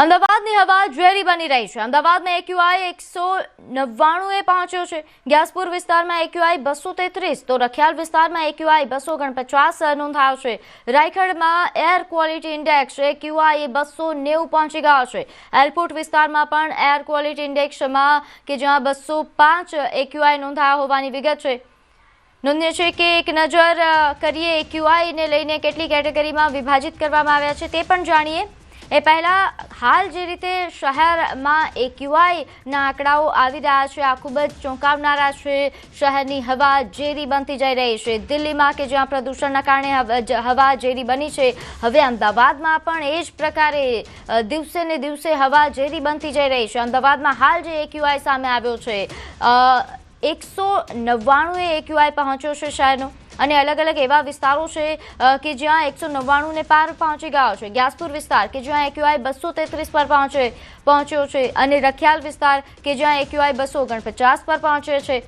અમદાવાદની હવા ઝેરી બની રહી છે. અમદાવાદમાં એક્યુઆઈ એકસો નવ્વાણું પહોંચ્યો છે. ગ્યાસપુર વિસ્તારમાં એક્યુઆઈ બસો તેત્રીસ. તો રખિયાલ વિસ્તારમાં એક્યુઆઈ બસો ઓગણપચાસ નોંધાયો છે. રાયખડમાં એર ક્વોલિટી ઇન્ડેક્સ એક્યુઆઈ બસો નેવું પહોંચી ગયો છે. એરપોર્ટ વિસ્તારમાં પણ એર ક્વોલિટી ઇન્ડેક્સમાં કે જ્યાં બસો પાંચ એક્યુઆઈ નોંધાયા હોવાની વિગત છે. નોંધ્ય છે કે એક નજર કરીએ એક્યુઆઈને લઈને કેટલી કેટેગરીમાં વિભાજિત કરવામાં આવ્યા છે તે પણ જાણીએ. એ પહેલા હાલ જે રીતે શહેરમાં એક્યુઆઈના આંકડાઓ આવી રહ્યા છે, આ ખૂબ જ ચોંકાવનારા છે. શહેરની હવા ઝેરી બનતી જઈ રહી છે. દિલ્હીમાં કે જ્યાં પ્રદૂષણના કારણે હવા- ઝેરી બની છે, હવે અમદાવાદમાં પણ એ જ પ્રકારે દિવસે ને દિવસે હવા ઝેરી બનતી જઈ રહી છે. અમદાવાદમાં હાલ જે એક્યુઆઈ સામે આવ્યો છે એકસો નવ્વાણું એ એક્યુઆઈ પહોંચ્યો છે શહેરનો. અને અલગ અલગ એવા વિસ્તારો છે કે જ્યાં એકસો નવ્વાણુંને પાર પહોંચી ગયો છે. ગ્યાસપુર વિસ્તાર, કે જ્યાં એક્યુઆઈ બસો તેત્રીસ પર પહોંચે, પહોંચ્યો છે. અને રખિયાલ વિસ્તાર, કે જ્યાં એક્યુઆઈ બસો ઓગણપચાસ પર પહોંચે છે.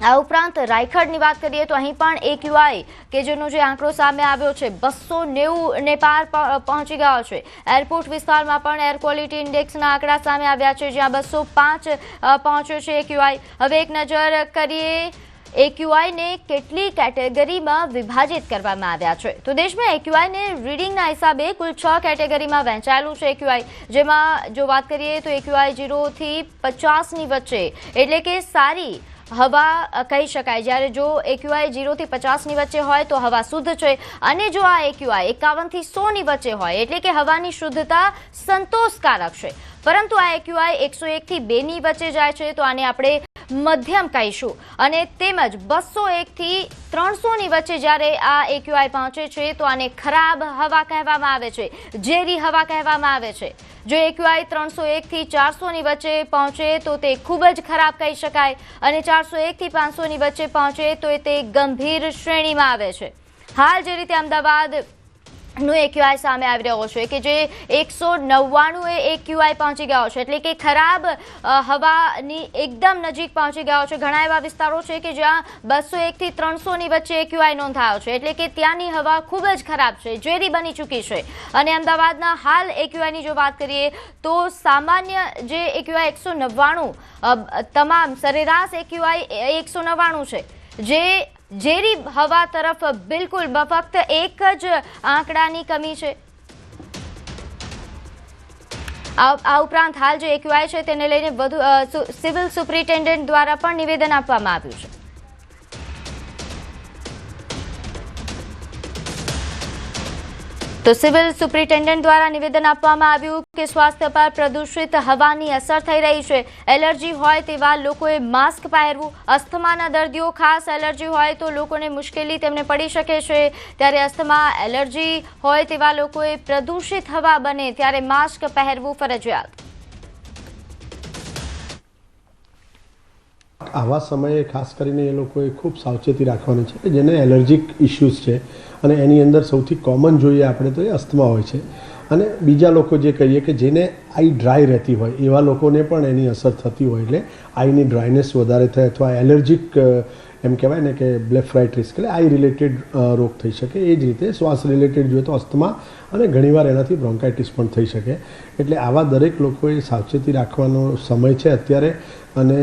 આ ઉપરાંત રાયખડની વાત કરીએ તો અહીં પણ એક યુઆઈ કે જેનો જે આંકડો સામે આવ્યો છે બસો નેવું ને પાર પહોંચી ગયો છે. એરપોર્ટ વિસ્તારમાં પણ એર ક્વોલિટી ઇન્ડેક્સના આંકડા સામે આવ્યા છે, જ્યાં બસો પાંચ પહોંચ્યો છે એક્યુઆઈ હવે એક નજર કરીએ એક્યુઆઈને કેટલી કેટેગરીમાં વિભાજિત કરવામાં આવ્યા છે? તો દેશમાં એક્યુઆઈને રીડિંગના હિસાબે કુલ છ કેટેગરીમાં વહેંચાયેલું છે એક્યુઆઈ જેમાં જો વાત કરીએ તો એક્યુઆઈ જીરોથી પચાસની વચ્ચે, એટલે કે સારી હવા કહી શકાય. જ્યારે જો એક્યુઆઈ જીરોથી પચાસની વચ્ચે હોય તો હવા શુદ્ધ છે. અને જો આ એક્યુઆઈ એકાવનથી સોની વચ્ચે હોય, એટલે કે હવાની શુદ્ધતા સંતોષકારક છે. પરંતુ આ એક્યુઆઈ એકસો એકથી બેની વચ્ચે જાય છે, તો આને આપણે મધ્યમ કહીશું. અને તેમજ બસો એકથી ત્રણસોની વચ્ચે જ્યારે આ એક્યુઆઈ પહોંચે છે, તો આને ખરાબ હવા કહેવામાં આવે છે, ઝેરી હવા કહેવામાં આવે છે. જો એક્યુઆઈ ત્રણસો એકથી ચારસોની વચ્ચે પહોંચે, તો તે ખૂબ જ ખરાબ કહી શકાય. અને ચારસો એકથી પાંચસોની વચ્ચે પહોંચે, તો તે ગંભીર શ્રેણીમાં આવે છે. હાલ જે રીતે અમદાવાદ નું એક્યુઆઈ સામે આવી રહ્યો છે કે જે એકસો નવ્વાણું એ એક્યુઆઈ પહોંચી ગયો છે. એટલે કે ખરાબ હવાની એકદમ નજીક પહોંચી ગયો છે. ઘણા એવા વિસ્તારો છે કે જ્યાં બસો એકથી ત્રણસોની વચ્ચે એક્યુઆઈ નોંધાયો છે. એટલે કે ત્યાંની હવા ખૂબ જ ખરાબ છે, ઝેરી બની ચૂકી છે. અને અમદાવાદના હાલ એક્યુઆઈની જો વાત કરીએ, તો સામાન્ય જે એક્યુઆઈ એકસો નવ્વાણું તમામ સરેરાશ એક્યુઆઈ એકસો નવ્વાણું છે. જે ઝેરી હવા તરફ બિલકુલ ફક્ત એક જ આંકડાની કમી છે. આ ઉપરાંત હાલ જે એક્યુઆઈ છે તેને લઈને વધુ સિવિલ સુપ્રિન્ટેન્ડન્ટ દ્વારા પણ નિવેદન આપવામાં આવ્યું છે. તો સિવિલ સુપ્રિન્ટેન્ડન્ટ દ્વારા નિવેદન આપવામાં આવ્યું કે સ્વાસ્થ્ય પર પ્રદૂષિત હવાની અસર થઈ રહી છે. એલર્જી હોય તેવા લોકોએ માસ્ક પહેરવું, અસ્થમાના દર્દીઓ ખાસ એલર્જી હોય તો લોકોને મુશ્કેલી તેમને પડી શકે છે. ત્યારે અસ્થમા, એલર્જી હોય તેવા લોકોએ પ્રદૂષિત હવા બને ત્યારે માસ્ક પહેરવું ફરજિયાત. આવા સમયે ખાસ કરીને એ લોકોએ ખૂબ સાવચેતી રાખવાની છે જેને એલર્જીક ઇસ્યુઝ છે અને એની અંદર સૌથી કોમન જોઈએ આપણે તો એ અસ્થમા હોય છે. અને બીજા લોકો જે કહીએ કે જેને આઈ ડ્રાય રહેતી હોય, એવા લોકોને પણ એની અસર થતી હોય એટલે આઈની ડ્રાયનેસ વધારે થાય અથવા એલર્જીક એમ કહેવાય ને કે બ્લેફ્રાઇટ્રિસ એટલે આઈ રિલેટેડ રોગ થઈ શકે. એ જ રીતે શ્વાસ રિલેટેડ જોઈએ તો અસ્થમા અને ઘણીવાર એનાથી બ્રોન્કાઇટિસ પણ થઈ શકે. એટલે આવા દરેક લોકોએ સાવચેતી રાખવાનો સમય છે અત્યારે અને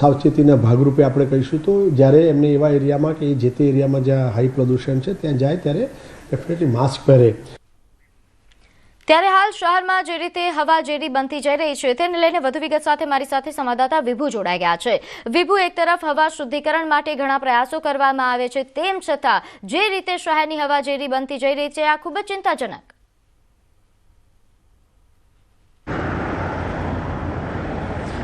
સાવચેતીના ભાગરૂપે આપણે કહીશું તો જ્યારે એમને એવા એરિયામાં કે જે તે એરિયામાં જ્યાં હાઈ પ્રદૂષણ છે, ત્યાં જાય ત્યારે ડેફિનેટલી માસ્ક પહેરે. ત્યારે હાલ શહેરમાં જે રીતે હવા ઝેરી બનતી જઈ રહી છે, તેને લઈને વધુ વિગત સાથે મારી સાથે સંવાદદાતા વિભુ જોડાઈ ગયા છે. વિભુ, એક તરફ હવા શુદ્ધિકરણ માટે ઘણા પ્રયાસો કરવામાં આવે છે, તેમ છતાં જે રીતે શહેરની હવા ઝેરી બનતી જઈ રહી છે, આ ખૂબ જ ચિંતાજનક.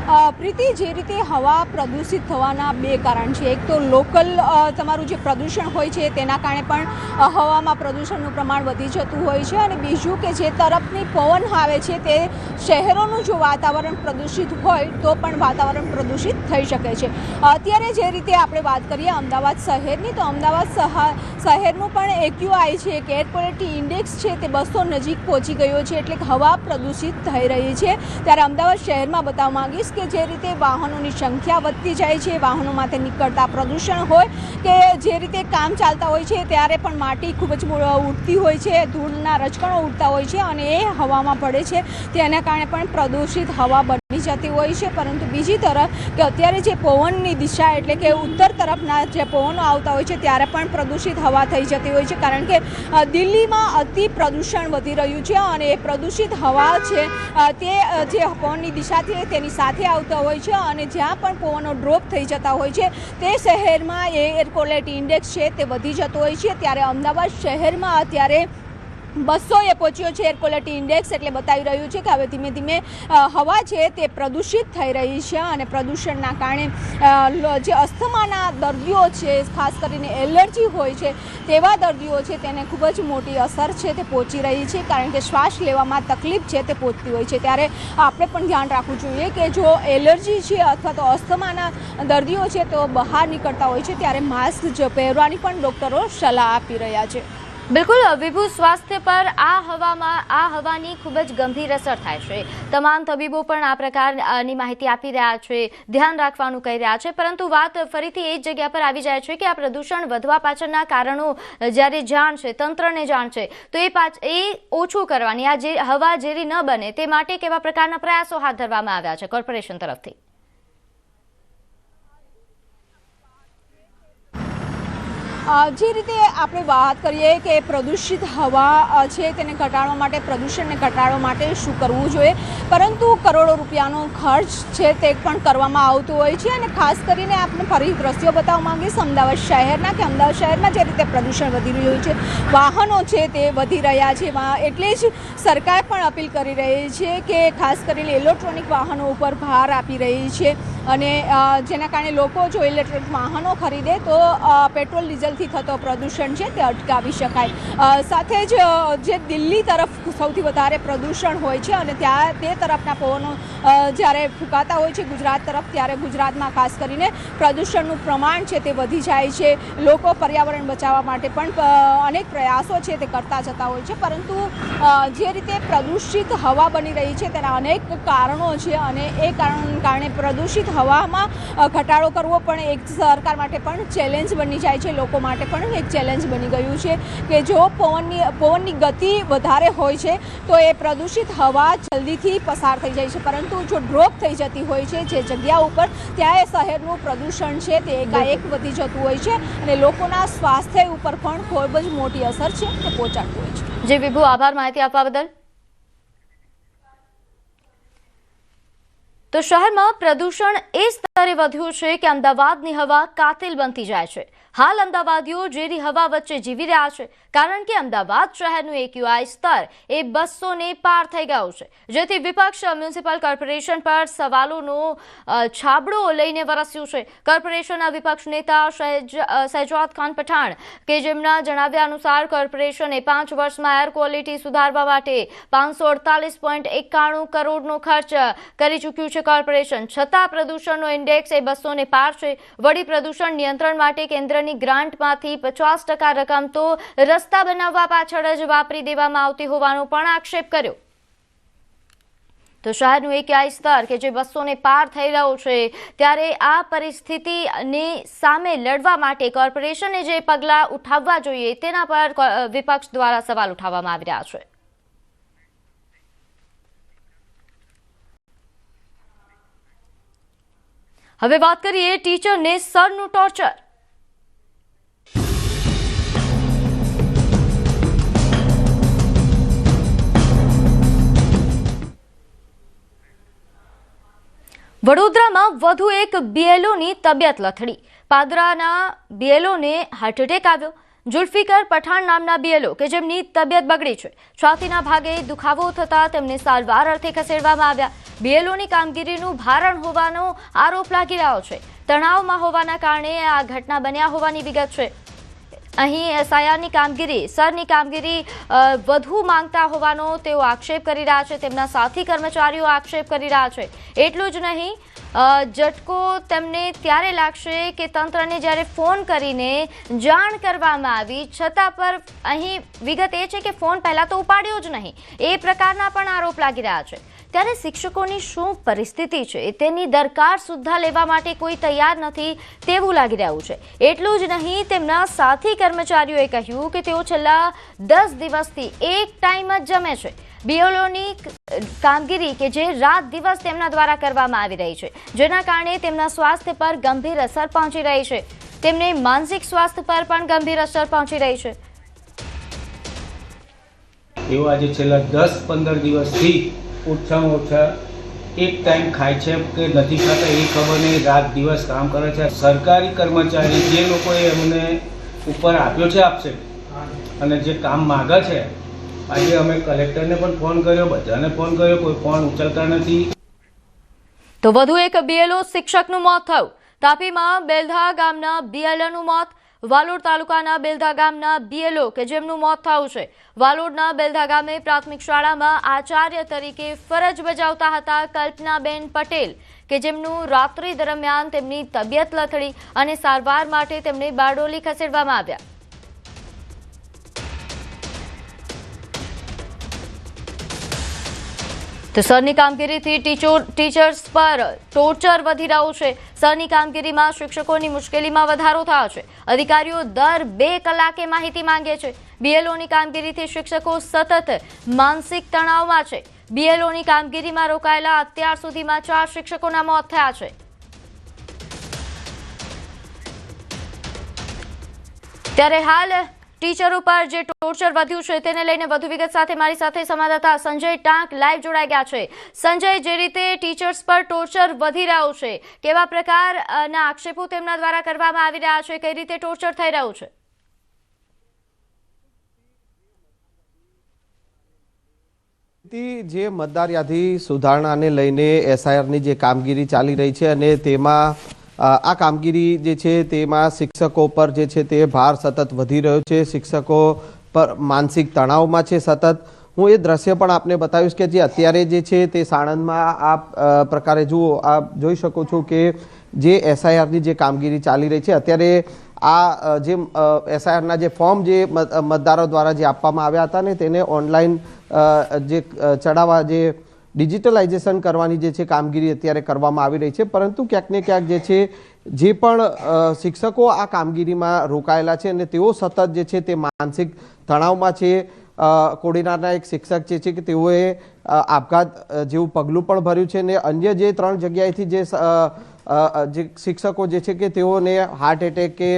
પ્રીતિ, જે રીતે હવા પ્રદૂષિત થવાના બે કારણ છે. એક તો લોકલ તમારું જે પ્રદૂષણ હોય છે, તેના કારણે પણ હવામાં પ્રદૂષણનું પ્રમાણ વધી જતું હોય છે અને બીજું કે જે તરફની પવન આવે છે, તે શહેરોનું જો વાતાવરણ પ્રદૂષિત હોય, તો પણ વાતાવરણ પ્રદૂષિત થઈ શકે છે. અત્યારે જે રીતે આપણે વાત કરીએ અમદાવાદ શહેરની, તો અમદાવાદ શહ- શહેરનું પણ એક્યુઆઈ છે કે એર ક્વોલિટી ઇન્ડેક્સ છે તે બસો નજીક પહોંચી ગયો છે, એટલે હવા પ્રદૂષિત થઈ રહી છે. ત્યારે અમદાવાદ શહેરમાં બતાવવા માંગીશ કે જે રીતે વાહનોની સંખ્યા વધતી જાય છે વાહનોમાંથી નીકળતા પ્રદૂષણ હોય કે જે રીતે કામ ચાલતા હોય છે, ત્યારે પણ માટી ખૂબ જ ઉડતી હોય છે, ધૂળના રજકણો ઉડતા હોય છે અને એ હવામાં પડે છે. તેના કારણે પણ પ્રદૂષિત હવા બની જતી હોય છે, પરંતુ બીજી તરફ કે અત્યારે જે પવનની દિશા એટલે કે ઉત્તર તરફના જે પવનો આવતા હોય છે, ત્યારે પણ પ્રદૂષિત હવા થઈ જતી હોય છે, કારણ કે દિલ્હીમાં અતિ પ્રદૂષણ વધી રહ્યું છે અને એ પ્રદૂષિત હવા છે તે જે પવનની દિશાથી તેની સાથે આવતા હોય છે અને જ્યાં પણ પવનો ડ્રોપ થઈ જતા હોય છે, તે શહેરમાં એર ક્વોલિટી ઇન્ડેક્સ છે, તે વધી જતો હોય છે. ત્યારે અમદાવાદ શહેરમાં અત્યારે બસો એ પહોંચ્યો છે એર ક્વોલિટી ઇન્ડેક્સ એટલે બતાવી રહ્યું છે કે હવે ધીમે ધીમે હવા છે તે પ્રદૂષિત થઈ રહી છે અને પ્રદૂષણના કારણે જે અસ્થમાના દર્દીઓ છે, ખાસ કરીને એલર્જી હોય છે, તેવા દર્દીઓ છે તેને ખૂબ જ મોટી અસર છે તે પહોંચી રહી છે કારણ કે શ્વાસ લેવામાં તકલીફ છે તે પહોંચતી હોય છે. ત્યારે આપણે પણ ધ્યાન રાખવું જોઈએ કે જો એલર્જી છે અથવા તો અસ્થમાના દર્દીઓ છે તો બહાર નીકળતા હોય છે ત્યારે માસ્ક પહેરવાની પણ ડૉક્ટરો સલાહ આપી રહ્યા છે. બિલકુલ, વિભુ સ્વાસ્થ્ય પર આ હવામાં આ હવાની ખૂબ જ ગંભીર અસર થાય છે. તમામ તબીબો પણ આ પ્રકારની માહિતી આપી રહ્યા છે, ધ્યાન રાખવાનું કહી રહ્યા છે, પરંતુ વાત ફરીથી એ જ જગ્યા પર આવી જાય છે કે આ પ્રદૂષણ વધવા પાછળના કારણો જ્યારે જાણ છે, તંત્રને જાણ છે, તો એ પાછ એ ઓછું કરવાની, આ જે હવા ઝેરી ન બને તે માટે કેવા પ્રકારના પ્રયાસો હાથ ધરવામાં આવ્યા છે, કોર્પોરેશન તરફથી? જે રીતે આપણે વાત કરીએ કે પ્રદૂષિત હવા છે તેને ઘટાડવા માટે, પ્રદૂષણને ઘટાડવા માટે શું કરવું જોઈએ? પરંતુ કરોડો રૂપિયાનો ખર્ચ છે તે પણ કરવામાં આવતું હોય છે અને ખાસ કરીને આપણે ફરી દ્રશ્યો બતાવવા માંગીએ અમદાવાદ શહેરના કે અમદાવાદ શહેરમાં જે રીતે પ્રદૂષણ વધી રહ્યું છે, વાહનો છે તે વધી રહ્યા છે એટલે જ સરકાર પણ અપીલ કરી રહી છે કે ખાસ કરીને ઇલેક્ટ્રોનિક વાહનો ઉપર ભાર આપી રહી છે. અને જેના કારણે લોકો જો ઇલેક્ટ્રિક વાહનો ખરીદે તો પેટ્રોલ, ડીઝલથી થતો પ્રદૂષણ છે તે અટકાવી શકાય. સાથે જ જે દિલ્હી તરફ સૌથી વધારે પ્રદૂષણ હોય છે અને ત્યાં તે તરફના પવનો જ્યારે ફૂંકાતા હોય છે ગુજરાત તરફ, ત્યારે ગુજરાતમાં ખાસ કરીને પ્રદૂષણનું પ્રમાણ છે તે વધી જાય છે. લોકો પર્યાવરણ બચાવવા માટે પણ અનેક પ્રયાસો છે તે કરતા જતા હોય છે. પરંતુ જે રીતે પ્રદૂષિત હવા બની રહી છે તેના અનેક કારણો છે અને એ કારણ કારણે પ્રદૂષિત હવામાં ઘટાડો કરવો પણ એક સરકાર માટે પણ ચેલેન્જ બની જાય છે લોકો માટે પણ એક ચેલેન્જ બની ગયું છે કે જો પવનની પવનની ગતિ વધારે હોય છે તો એ પ્રદૂષિત હવા જલ્દીથી પસાર થઈ જાય છે. પરંતુ જો ડ્રોપ થઈ જતી હોય છે જે જગ્યા ઉપર ત્યાં એ શહેરનું પ્રદૂષણ છે તે એકાએક વધી જતું હોય છે અને લોકોના સ્વાસ્થ્ય ઉપર પણ ખૂબ જ મોટી અસર છે તે પહોંચાડતું હોય છે. જે વિભુ આભાર માહિતી આપવા બદલ. તો શહેરમાં પ્રદૂષણ એ સ્તરે વધ્યું છે કે અમદાવાદની હવા કાતિલ બનતી જાય છે. હાલ અમદાવાદીઓ ઝેરી હવા વચ્ચે જીવી રહ્યા છે, કારણ કે અમદાવાદ શહેરનું એક્યુઆઈ સ્તર એ બસો પાર થઈ ગયું છે. જેથી વિપક્ષ મ્યુનિસિપલ કોર્પોરેશન પર સવાલોનો છાબડો લઈને વરસ્યું છે. કોર્પોરેશનના વિપક્ષ નેતા શહેજ ખાન પઠાણ કે જેમના જણાવ્યા અનુસાર કોર્પોરેશને પાંચ વર્ષમાં એર ક્વોલિટી સુધારવા માટે પાંચસો અડતાલીસ પોઈન્ટ એકાણું કરોડનો ખર્ચ કરી ચૂક્યું છે કોર્પોરેશન. છતાં પ્રદૂષણનો ઇન્ડેક્સ એ બસોને પાર છે. વળી પ્રદૂષણ નિયંત્રણ માટે કેન્દ્રની ગ્રાન્ટમાંથી પચાસ ટકા રકમ તો રસ્તા બનાવવા પાછળ જ વાપરી દેવામાં આવતી હોવાનો પણ આક્ષેપ કર્યો. તો શહેરનું એક્યાઈ સ્તર કે જે બસોને પાર થઈ રહ્યો છે, ત્યારે આ પરિસ્થિતિની સામે લડવા માટે કોર્પોરેશને જે પગલાં ઉઠાવવા જોઈએ તેના પર વિપક્ષ દ્વારા સવાલ ઉઠાવવામાં આવી રહ્યા છે. હવે વાત કરીએ ટીચરને સરનું ટોર્ચર. વડોદરામાં વધુ એક બીએલઓની તબિયત લથડી. પાદરાના બીએલઓને હાર્ટ એટેક આવ્યો. જુલ્ફિકર પઠાણ નામના બીએલઓ કે જેમની તબિયત બગડી છે. છાતીના ભાગે દુખાવો થતાં તેમને સારવાર અર્થે ખસેડવામાં આવ્યા. બીએલઓની કામગીરીનું ભારણ હોવાનો આરોપ લાગી રહ્યો છે. તણાવમાં હોવાના કારણે આ ઘટના બન્યા હોવાની વિગત છે. અહીં એસઆઈઆરની કામગીરી, સરની કામગીરી વધુ માંગતા હોવાનો તેઓ આક્ષેપ કરી રહ્યા છે, તેમના સાથી કર્મચારીઓ આક્ષેપ કરી રહ્યા છે. એટલું જ નહીં ઝટકો તેમને ત્યારે લાગશે કે તંત્રને જ્યારે ફોન કરીને જાણ કરવામાં આવી, છતાં પર અહીં વિગત એ છે કે ફોન પહેલાં તો ઉપાડ્યો જ નહીં. એ પ્રકારના પણ આરોપ લાગી રહ્યા છે. ત્યારે શિક્ષકોની શું પરિસ્થિતિ છે? તેની દરકાર સુદ્ધા લેવા માટે કોઈ તૈયાર નથી તેવું લાગી રહ્યું છે. એટલું જ નહીં, તેમના સાથી કર્મચારીઓએ કહ્યું કે તેઓ છેલ્લા દસ દિવસથી એક ટાઈમ જ જમે છે. બીઓલોની કામગીરી કે જે રાત દિવસ તેમના દ્વારા કરવામાં આવી રહી છે, જેના કારણે તેમના સ્વાસ્થ્ય પર ગંભીર અસર પહોંચી રહી છે. તેમને માનસિક સ્વાસ્થ્ય પર પણ ગંભીર અસર પહોંચી રહી છે. એઓ આજે છેલ્લા દસ પંદર દિવસથી ઓછામાં ઓછા એક ટાઈમ ખાય છે કે નથી ખાતા એ ખબર નહીં. રાત દિવસ કામ કરે છે. સરકારી કર્મચારી જે લોકોએ એમને ઉપર આપ્યો છે આપશે અને જે કામ માગે છે, આજે અમે કલેક્ટરને પણ ફોન કર્યો, બધાને ફોન કર્યો, કોઈ ફોન ઉચલતા નથી. તો વધુ એક બીએલઓ શિક્ષકનું મોત થયું. તાપીમાં બેલધા ગામના બીએલઓનું મોત વાલોડ તાલુકાના બેલધા ગામના બીએલઓ કે જેમનું મોત થયું છે. વાલોડના બેલધા ગામે પ્રાથમિક શાળામાં આચાર્ય તરીકે ફરજ બજાવતા હતા કલ્પનાબેન પટેલ, કે જેમનું રાત્રિ દરમિયાન તેમની તબિયત લથડી અને સારવાર માટે તેમને બારડોલી ખસેડવામાં આવ્યા. તો સરની કામગીરીથી ટીચો ટીચર્સ પર ટોર્ચર વધી રહ્યું છે. સરની કામગીરીમાં શિક્ષકોની મુશ્કેલીમાં વધારો થયો છે. અધિકારીઓ દર બે કલાકે માહિતી માંગે છે. બીએલઓની કામગીરીથી શિક્ષકો સતત માનસિક તણાવમાં છે. બીએલઓની કામગીરીમાં રોકાયેલા અત્યાર સુધીમાં ચાર શિક્ષકોના મોત થયા છે. ત્યારે હાલ ટીચરો પર જે ટોર્ચર વધ્યું છે તેને લઈને વધુ વિગત સાથે મારી સાથે સંવાદદાતા સંજય ટાંક લાઈવ જોડાઈ ગયા છે. સંજય, જે રીતે ટીચર્સ પર ટોર્ચર વધી રહ્યું છે, કેવા પ્રકારના આક્ષેપો તેમના દ્વારા કરવામાં આવી રહ્યા છે, કઈ રીતે ટોર્ચર થઈ રહ્યું છે? જે મતદાર યાદી સુધારણાને લઈને એસઆઈઆરની જે કામગીરી ચાલી રહી છે અને તેમાં આ કામગીરી જે છે તેમાં શિક્ષકો પર જે છે તે ભાર સતત વધી રહ્યો છે. શિક્ષકો પર માનસિક તણાવમાં છે સતત. હું એ દ્રશ્ય પણ આપને બતાવીશ કે જે અત્યારે જે છે તે સાણંદમાં આપ પ્રકારે જુઓ, આપ જોઈ શકો છો કે જે એસઆઈઆરની જે કામગીરી ચાલી રહી છે, અત્યારે આ જે એસઆઈઆરના જે ફોર્મ જે મત- મતદારો દ્વારા જે આપવામાં આવ્યા હતા ને, તેને ઓનલાઈન જે ચડાવવા જે ડિજિટલાઇઝેશન કરવાની જે છે કામગીરી અત્યારે કરવામાં આવી રહી છે. પરંતુ ક્યાંક ને ક્યાંક જે છે, જે પણ શિક્ષકો આ કામગીરીમાં રોકાયેલા છે અને તેઓ સતત જે છે તે માનસિક તણાવમાં છે. કોડીનારના એક શિક્ષક જે છે કે તેઓએ આપઘાત જેવું પગલું પણ ભર્યું છે અને અન્ય જે ત્રણ જગ્યાએથી જે શિક્ષકો જે છે કે તેઓને હાર્ટ એટેક કે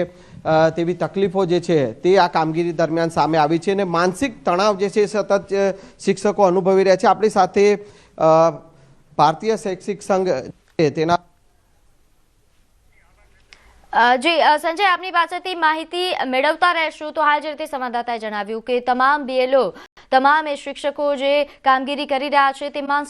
તેવી તકલીફો જે છે તે આ કામગીરી દરમિયાન સામે આવી છે અને માનસિક તણાવ જે છે સતત શિક્ષકો અનુભવી રહ્યા છે. આપણી સાથે ભારતીય શૈક્ષિક સંઘ તેના જી સંજય, આપની પાસેથી માહિતી મેળવતા રહેશું. તો હાલ જે રીતે સંવાદદાતાએ જણાવ્યું કે તમામ બીએલઓ તમામ શિક્ષકો જે કામગીરી કરી રહ્યા છે, તે માનસિક